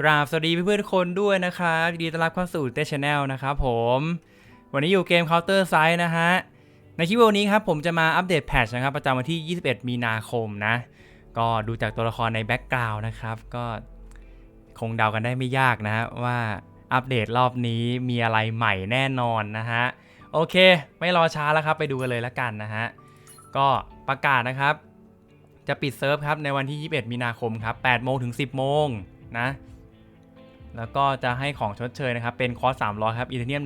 กราบสวัสดีเพื่อนๆทุกคนด้วยนะครับยินดีต้อนรับเข้าสู่เตชแนลนะครับผม วันนี้อยู่เกม Counter s i z e นะฮะ ในคลิปวันนี้ครับผมจะมาอัปเดตแพทชนะครับ ประจำวันที่ 21 มีนาคมนะ ก็ดูจากตัวละครในแบ็กกราวน์นะครับ ก็คงเดากันได้ไม่ยากนะฮะว่าอัปเดตรอบนี้มีอะไรใหม่แน่นอนนะฮะ โอเค ไม่รอช้าแล้วครับ ไปดูกันเลยละกันนะฮะ ก็ประกาศนะครับ จะปิดเซิร์ฟครับในวันที่ 21 มีนาคมครับ8โมงถึง 10โมงนะ แล้วก็จะให้ของชดเชยนะครับ เป็นคอร์ส300 ครับอีเทเนียม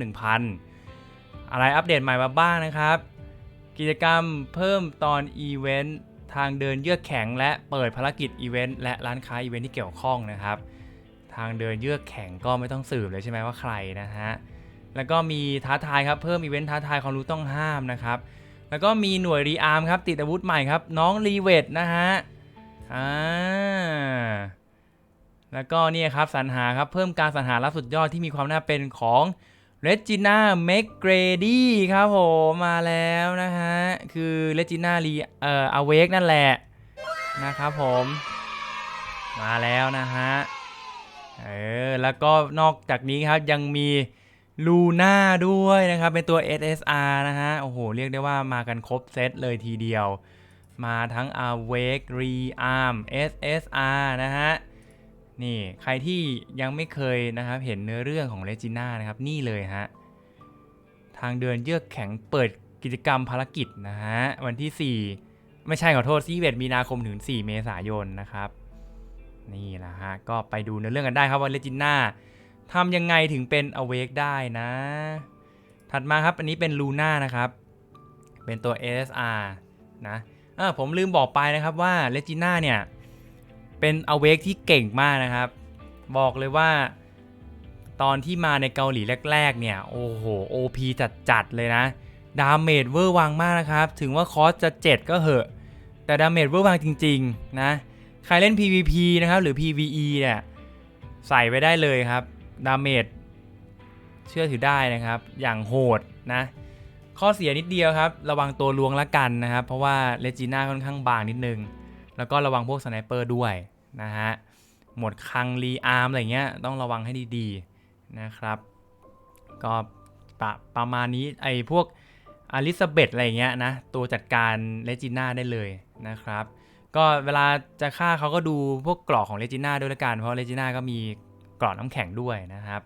1,000 อะไรอัปเดตใหม่มาบ้างนะครับ กิจกรรมเพิ่มตอนอีเวนต์ทางเดินเยือกแข็ง และเปิดภารกิจอีเวนต์และร้านค้าอีเวนต์ที่เกี่ยวข้องนะครับ ทางเดินเยือกแข็งก็ไม่ต้องสืบเลยใช่ไหมว่าใครนะฮะแล้วก็มีท้าทายครับเพิ่มอีเวนต์ท้าทายความรู้ต้องห้ามนะครับแล้วก็มีหน่วยรีอาร์มครับติดอาวุธใหม่ครับ น้องรีเวทนะฮะอ่า แล้วก็นี่ครับสรรหาครับเพิ่มการสรรหาลับสุดยอดที่มีความน่าเป็นของเรจิน่าเมกเกรดี้ครับผมมาแล้วนะฮะ คือเรจิน่ารีเอ่ออเวกนั่นแหละนะครับผม มาแล้วนะฮะ เออ แล้วก็นอกจากนี้ครับยังมีลูน่าด้วยนะครับ เป็นตัว SSR นะฮะ โอ้โห เรียกได้ว่ามากันครบเซตเลยทีเดียว มาทั้ง Awake Rearm SSR นะฮะ นี่ใครที่ยังไม่เคยนะครับเห็นเนื้อเรื่องของเลจิน่านะครับนี่เลยฮะทางเดินเยือกแข็งเปิดกิจกรรมภารกิจนะฮะวันที่ 4 ไม่ใช่ขอโทษ41มีนาคมถึง 4 เมษายนนะครับ นี่แหละฮะก็ไปดูเนื้อเรื่องกันได้ครับว่าเลจิน่าทำยังไงถึงเป็น Awake ได้นะ ถัดมาครับอันนี้เป็นลูน่านะครับ เป็นตัว SSR นะเออผมลืมบอกไปนะครับว่าเลจิน่าเนี่ย เป็น Awake ที่เก่งมากนะครับ บอกเลยว่าตอนที่มาในเกาหลีแรก ๆ เนี่ย โอ้โห OP จัด ๆ เลยนะ ดาเมจเวอร์วังมากนะครับ ถึงว่าคอสจะ 7 ก็เหอะ แต่ดาเมจเวอร์วังจริง ๆ นะ ใครเล่น PVP นะครับ หรือ PVE เนี่ยใส่ไปได้เลยครับ ดาเมจเชื่อถือได้นะครับ อย่างโหดนะ ข้อเสียนิดเดียวครับ ระวังตัวลวงละกันนะครับ เพราะว่าเลจิน่าค่อนข้างบางนิดนึง แล้วก็ระวังพวกสไนเปอร์ด้วย นะฮะหมดคังรีอาร์มอะไรเงี้ยต้องระวังให้ดีๆนะครับ ก็ประประมาณนี้ไอ้พวกอลิซาเบธอะไรเงี้ยนะตัวจัดการเลจิน่าได้เลยนะครับก็เวลาจะฆ่าเขาก็ดูพวกกรอกของเลจิน่าด้วยละกันเพราะเลจิน่าก็มีกรอกน้ำแข็งด้วยนะครับ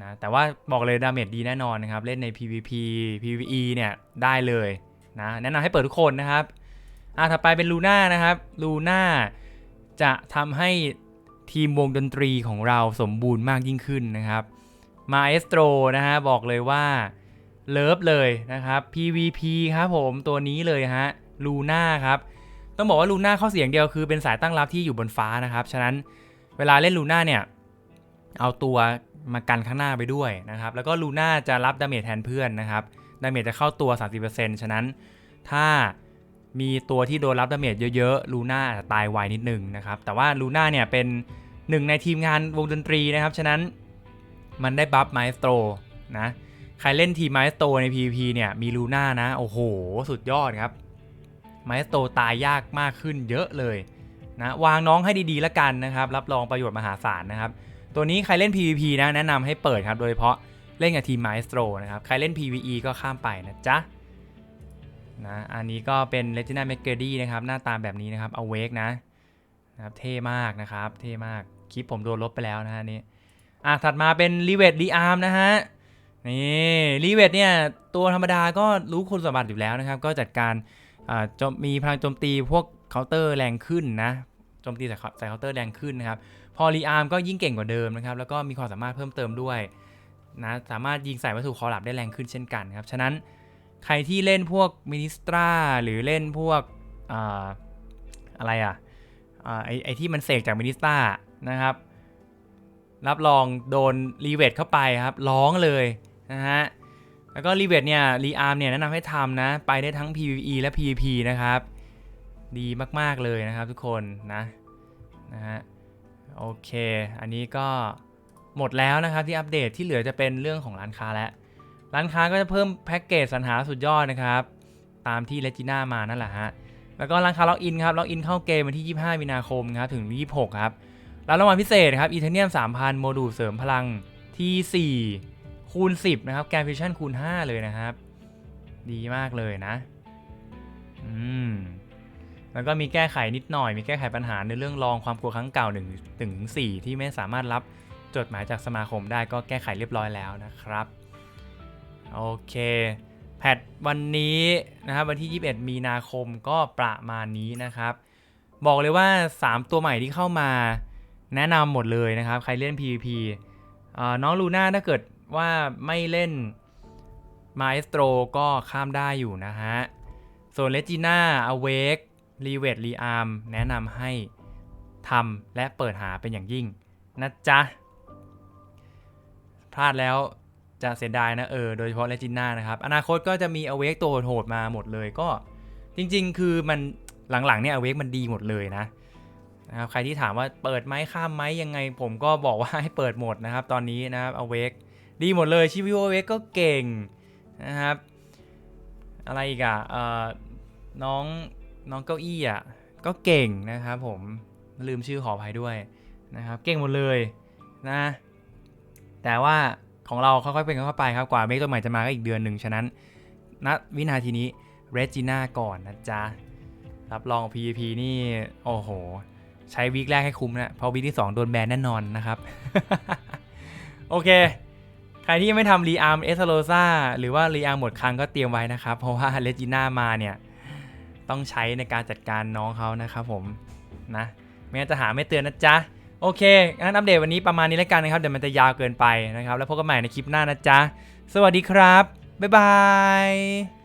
นะแต่ว่าบอกเลยดาเมจดีแน่นอนนะครับ เล่นใน PVP PVE เนี่ยได้เลยนะแนะนำให้เปิดทุกคนนะครับอะถัดไปเป็นลูน่านะครับลูน่า จะทำให้ทีมวงดนตรีของเราสมบูรณ์มากยิ่งขึ้นนะครับมาเอสโตรนะฮะบอกเลยว่าเลิฟเลยนะครับ PVP ครับผมตัวนี้เลยฮะลูน่าครับ ต้องบอกว่าลูน่าข้อเสียงเดียวคือเป็นสายตั้งรับที่อยู่บนฟ้านะครับ ฉะนั้นเวลาเล่นลูน่าเนี่ย เอาตัวมากันข้างหน้าไปด้วยนะครับ แล้วก็ลูน่าจะรับดาเมจแทนเพื่อนนะครับดาเมจจะเข้าตัว 30%ฉะนั้นถ้า มีตัวที่โดนรับดาเมจเยอะๆลูน่าตายไวนิดนึงนะครับ แต่ว่าลูน่าเนี่ยเป็นหนึ่งในทีมงานวงดนตรีนะครับ ฉะนั้นมันได้บัฟไมสโตรนะ ใครเล่นทีมไมสโตรใน PVP เนี่ยมีลูน่านะ โอ้โห สุดยอดครับไมสโตรตายยากมากขึ้นเยอะเลยนะวางน้องให้ดีๆแล้วกันนะครับ รับรองประโยชน์มหาศาลนะครับ ตัวนี้ใครเล่น PVP นะแนะนำให้เปิดครับ โดยเฉพาะเล่นกับทีมไมสโตรนะครับ ใครเล่น PVE ก็ข้ามไปนะจ๊ะ นะอันนี้ก็เป็น Regina m c g r a d y นะครับ หน้าตาแบบนี้นะครับ Awake นะนะครับเท่มากนะครับ เท่มาก คลิปผมโดนลบไปแล้วนะฮะนี่อะถัดมาเป็น r e v e t d Arm นะฮะ นี่ r e v e t เนี่ยตัวธรรมดาก็รู้คุณสมบัติอยู่แล้วนะครับ ก็จัดการจมมีพลังโจมตีพวกเคาน์เตอร์แรงขึ้นนะโจมตีใส่ใส่เคาน์เตอร์แรงขึ้นนะครับ พอรีอาร์มก็ยิ่งเก่งกว่าเดิมนะครับ แล้วก็มีความสามารถเพิ่มเติมด้วยนะสามารถยิงใส่วัตถุคอหลับได้แรงขึ้นเช่นกันครับ ฉะนั้น ใครที่เล่นพวกมินิสตราหรือเล่นพวกอ่าอะไรอะอ่าไอไอที่มันเสกจากมินิสตรานะครับ รับรองโดนรีเวทเข้าไปครับ ร้องเลยนะฮะแล้วก็รีเวทเนี่ยรีอาร์มเนี่ยแนะนำให้ทำนะ ไปได้ทั้ง PVE และ PVP นะครับ ดีมาก ๆ เลยนะครับทุกคนนะนะฮะโอเค อันนี้ก็หมดแล้วนะครับที่อัปเดตที่เหลือจะเป็นเรื่องของร้านค้าแล้ว ร้านค้าก็จะเพิ่มแพ็กเกจสรรหาสุดยอดนะครับ ตามที่เลจิน่ามานั่นแหละฮะ แล้วก็ร้านค้าล็อกอินครับ ล็อกอินเข้าเกมวันที่ 25 มีนาคมครับ ถึง 26 ครับ แล้วรางวัลพิเศษครับอีเทเนียม 3,000 โมดูลเสริมพลังที่ 4 คูณ 10 นะครับ แกนฟิชชั่นคูณ 5 เลยนะครับ ดีมากเลยนะ อืม แล้วก็มีแก้ไขนิดหน่อย มีแก้ไขปัญหาในเรื่องรองความกลัวครั้งเก่า1ถึง4ที่ไม่สามารถรับจดหมายจากสมาคมได้ก็แก้ไขเรียบร้อยแล้วนะครับ โอเค แพทวันนี้นะครับวันที่ 21 มีนาคมก็ประมาณนี้นะครับ บอกเลยว่า 3 ตัวใหม่ที่เข้ามาแนะนำหมดเลยนะครับ ใครเล่น PVP น้องลูน่าถ้าเกิดว่าไม่เล่นมาเอสโตรก็ข้ามได้อยู่นะฮะ ส่วนเลจิน่าอเวกรีเวทรีอาร์มแนะนำให้ทำและเปิดหาเป็นอย่างยิ่งนะจ๊ะ พลาดแล้ว จะเสียดายนะเออโดยเฉพาะเลจิน่านะครับ อนาคตก็จะมีอเวกตัวโหดมาหมดเลยก็จริง ๆ คือมันหลังๆเนี่ยอเวกมันดีหมดเลยนะนะครับใครที่ถามว่าเปิดไหมข้ามไหมยังไง ผมก็บอกว่าให้เปิดหมดนะครับ ตอนนี้นะครับอเวกดีหมดเลยชีวิวอเวกก็เก่งนะครับ อะไรอีกอะเอ่อน้องน้องเก้าอี้อะก็เก่งนะครับผมลืมชื่อขออภัยด้วยนะครับ เก่งหมดเลยนะ แต่ว่า ของเราค่อยๆเป็นค่อยๆไปครับกว่าเมกตัวใหม่จะมาก็อีกเดือนหนึ่งฉะนั้นณวินาทีนี้เรจิน่าก่อนนะจ๊ะรับรอง PVP นี่โอ้โห ใช้วีคแรกให้คุ้มนะพราะวีคที่ 2 โดนแบนแน่นอนนะครับ โอเค ใครที่ยังไม่ทำรีอาร์มเอสโลซาหรือว่ารีอาร์มหมดครั้งก็เตรียมไว้นะครับ เพราะว่าเลจิน่ามาเนี่ย ต้องใช้ในการจัดการน้องเขานะครับผมนะไม่งั้นจะหาไม่เตือนนะจ๊ะ โอเค งั้นอัปเดตวันนี้ประมาณนี้แล้วกันนะครับ เดี๋ยวมันจะยาวเกินไปนะครับ แล้วพบกันใหม่ในคลิปหน้านะจ๊ะ สวัสดีครับ บ๊ายบาย